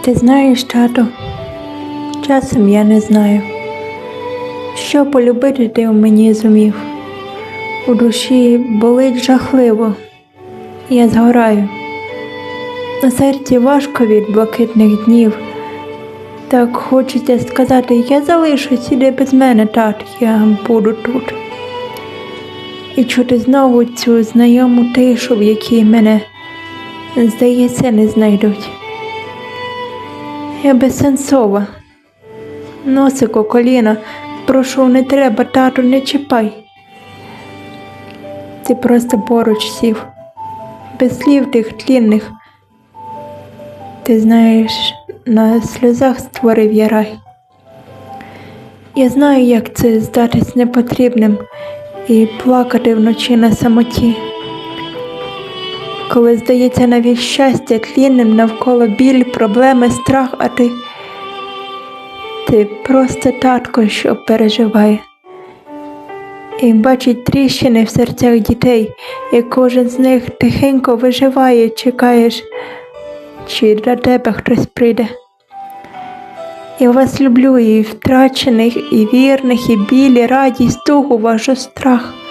Ти знаєш, тато, часом я не знаю, що полюбити ти у мені зумів. У душі болить жахливо, я згораю. На серці важко від блакитних днів. Так хочеться сказати, я залишусь, іди без мене, тат, я буду тут. І чути знову цю знайому тишу, в якій мене, здається, не знайдуть. Я безсенсова. Носику коліна, прошу, не треба, тату, не чіпай. Ти просто поруч сів, без слів тих тлінних. Ти знаєш, на сльозах створив я рай. Я знаю, як це здатись непотрібним і плакати вночі на самоті. Коли здається навіть щастя тлінним навколо біль, проблеми, страх, а ти, ти просто татко, що переживає. І бачить тріщини в серцях дітей, і кожен з них тихенько виживає, чекаєш, чи до тебе хтось прийде. Я вас люблю і втрачених, і вірних, і білі, радість, тугу, вашу страх.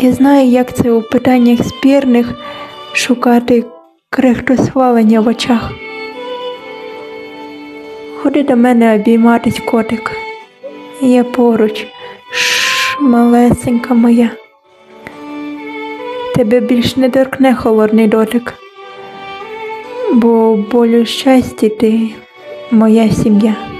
Я знаю, як це у питаннях спірних шукати крихту схвалення в очах. Ходи до мене обійматись котик. Я поруч, Шш, малесенька моя. Тебе більш не торкне холодний дотик, бо болю щастя ти моя сім'я.